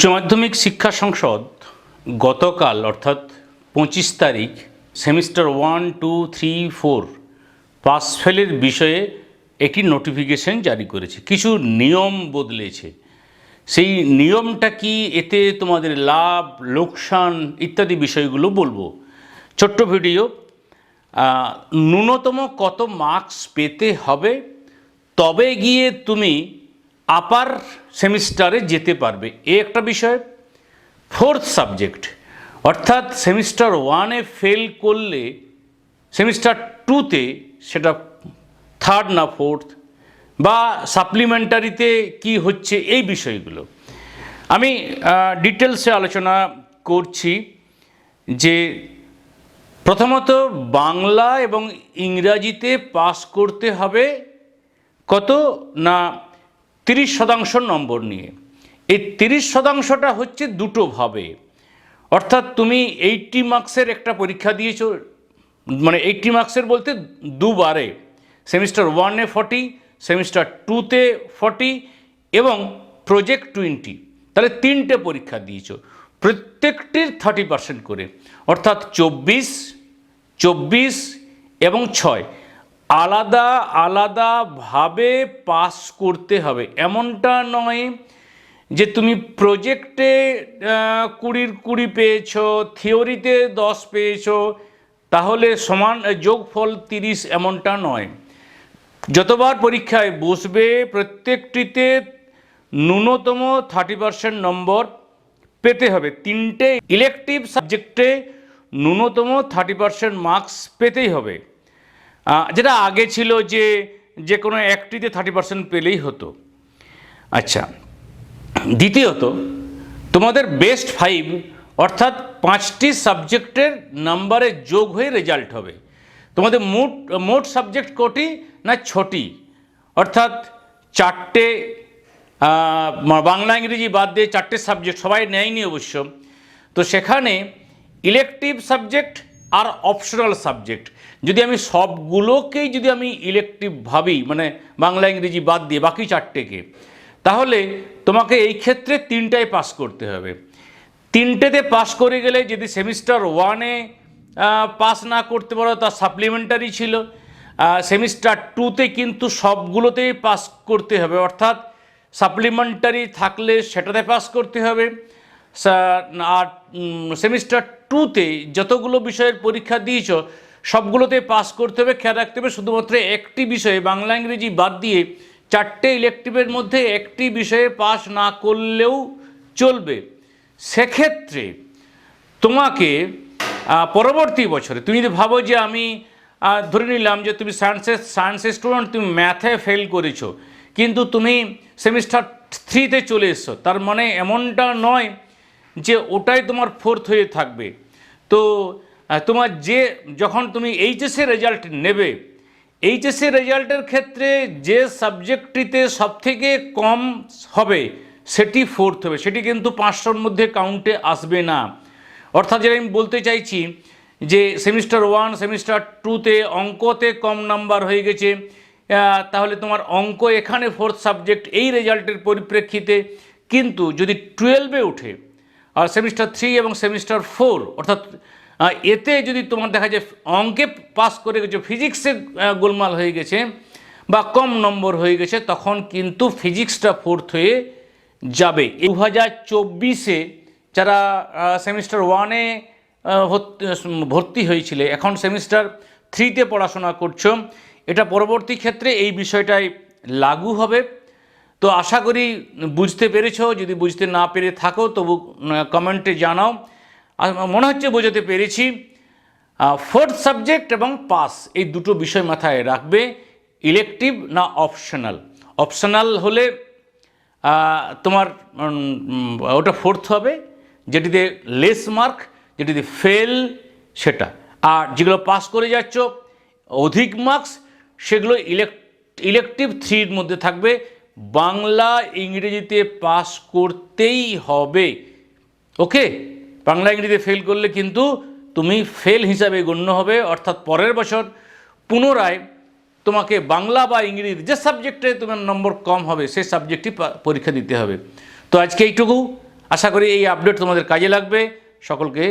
উচ্চ মাধ্যমিক শিক্ষা সংসদ গতকাল, অর্থাৎ পঁচিশ তারিখ, semester one, two, three, four pass ফেলের বিষয়ে একটি নোটিফিকেশন জারি করেছে। কিছু নিয়ম বদলেছে। সেই নিয়মটা কি এতে তোমাদের লাভ, লোকসান ইত্যাদি বিষয়গুলো বলব। ছোট্ট ভিডিও। ন্যূনতম কত মার্কস পেতে হবে? তবে গিয়ে তুমি আপার সেমিস্টারে যেতে পারবে। এ একটা বিষয়। ফোর্থ সাবজেক্ট অর্থাৎ সেমিস্টার ওয়ানে ফেল করলে সেমিস্টার টুতে সেটা থার্ড না ফোর্থ বা সাপ্লিমেন্টারিতে কি হচ্ছে এই বিষয়গুলো। আমি ডিটেলসে আলোচনা করছি যে প্রথমত বাংলা এবং ইংরাজিতে পাস করতে হবে কত না তিরিশ শতাংশ নম্বর নিয়ে। এই তিরিশ শতাংশটা হচ্ছে দুটো ভাবে। অর্থাৎ তুমি এইটটি মার্কসের একটা পরীক্ষা দিয়েছ মানে এইটটি মার্কসের বলতে দুবারে, সেমিস্টার ওয়ানে ফর্টি, সেমিস্টার টুতে ফর্টি এবং প্রজেক্ট টোয়েন্টি। তাহলে তিনটে পরীক্ষা দিয়েছ। প্রত্যেকটির থার্টি পার্সেন্ট করে, অর্থাৎ চব্বিশ চব্বিশ এবং ছয়। আলাদা আলাদাভাবে পাস করতে হবে। এমনটা নয় যে তুমি প্রজেক্টে কুড়ির কুড়ি পেয়েছ থিওরিতে দশ পেয়েছ, তাহলে সমান যোগফল তিরিশ এমনটা নয়। যতবার পরীক্ষায় বসবে প্রত্যেকটিতে ন্যূনতম থার্টি পার্সেন্ট নম্বর পেতে হবে। তিনটে ইলেকটিভ সাবজেক্টে ন্যূনতম থার্টি পার্সেন্ট মার্কস পেতেই হবে। যেটা আগে ছিল যে যে কোনো একটিতে থার্টি পার্সেন্ট পেলেই হতো। আচ্ছা দ্বিতীয়ত, তোমাদের বেস্ট ফাইভ অর্থাৎ পাঁচটি সাবজেক্টের নাম্বারে যোগ হয়ে রেজাল্ট হবে। তোমাদের মোট মোট সাবজেক্ট কটি না ছটি? অর্থাৎ চারটে বাংলা, ইংরেজি বাদ দিয়ে চারটে সাবজেক্ট সবাই নেয়নি অবশ্য। তো সেখানে ইলেকটিভ সাবজেক্ট আর অপশনাল সাবজেক্ট যদি আমি সবগুলোকেই যদি আমি ইলেকটিভ ভাবি মানে বাংলা, ইংরেজি বাদ দিয়ে বাকি চারটেকে, তাহলে তোমাকে এই ক্ষেত্রে তিনটায় পাস করতে হবে। তিনটেতে পাস করে গেলে যদি সেমিস্টার ওয়ানে পাস না করতে পারো, তা সাপ্লিমেন্টারি ছিল। সেমিস্টার টুতে কিন্তু সবগুলোতেই পাস করতে হবে। অর্থাৎ সাপ্লিমেন্টারি থাকলে সেটাতে পাস করতে হবে। আর সেমিস্টার টুতে যতগুলো বিষয়ের পরীক্ষা দিয়েছ, সবগুলোতে পাস করতে হবে, খেয়াল রাখতে হবে, শুধুমাত্র একটি বিষয়ে, বাংলা, ইংরেজি বাদ দিয়ে চারটে ইলেকটিভের মধ্যে একটি বিষয়ে পাস না করলেও চলবে। সেক্ষেত্রে তোমাকে পরবর্তী বছরে, তুমি যদি ভাবো যে আমি ধরে নিলাম যে তুমি সায়েন্সের সায়েন্সের স্টুডেন্ট তুমি ম্যাথে ফেল করেছ, কিন্তু তুমি সেমিস্টার থ্রিতে চলে এসছো, তার মানে এমনটা নয় যে ওটাই তোমার ফোর্থ হয়ে থাকবে। তো তোমার যে, যখন তুমি এইচএসের রেজাল্ট নেবে এইচএসসি রেজাল্টের ক্ষেত্রে যে সাবজেক্টটিতে সবথেকে কম হবে, সেটি ফোর্থ হবে। সেটি কিন্তু পাঁচশোর মধ্যে কাউন্টে আসবে না। অর্থাৎ যেটা আমি বলতে চাইছি যে সেমিস্টার ওয়ান সেমিস্টার টুতে অঙ্কতে কম নাম্বার হয়ে গেছে তাহলে তোমার অঙ্ক এখানে ফোর্থ সাবজেক্ট এই রেজাল্টের পরিপ্রেক্ষিতে কিন্তু যদি টুয়েলভে ওঠে আর সেমিস্টার থ্রি এবং সেমিস্টার ফোর অর্থাৎ এতে যদি তোমার দেখা যায় অঙ্কে পাস করে গেছে ফিজিক্সে গোলমাল হয়ে গেছে বা কম নম্বর হয়ে গেছে, তখন কিন্তু ফিজিক্সটা ফোর্থ হয়ে যাবে। দু হাজার চব্বিশে যারা সেমিস্টার ওয়ানে ভর্তি হয়েছিলে, এখন সেমিস্টার থ্রিতে পড়াশোনা করছ, এটা পরবর্তী ক্ষেত্রে এই বিষয়টাই লাগু হবে। তো আশা করি বুঝতে পেরেছ, যদি বুঝতে না পেরে থাকো তবু কমেন্টে জানাও। মনে হচ্ছে বোঝাতে পেরেছি। ফোর্থ সাবজেক্ট এবং পাস এই দুটো বিষয় মাথায় রাখবে ইলেকটিভ না অপশনাল অপশনাল হলে তোমার ওটা ফোর্থ হবে, যেটিতে লেস মার্ক যেটিতে ফেল সেটা। আর যেগুলো পাস করে যাচ্ছ, অধিক মার্কস সেগুলো ইলেক ইলেকটিভ থ্রির মধ্যে থাকবে। বাংলা ইংরেজিতে পাস করতেই হবে। ওকে? বাংলা ইংরেজিতে ফেল করলে কিন্তু তুমি ফেল হিসাবে গণ্য হবে, অর্থাৎ পরের বছর পুনরায় তোমাকে বাংলা বা ইংরেজি যে সাবজেক্টে তোমার নম্বর কম হবে, সেই সাবজেক্টটি পরীক্ষা দিতে হবে। তো আজকে এইটুকু। আশা করি এই আপডেট তোমাদের কাজে লাগবে। সকলকে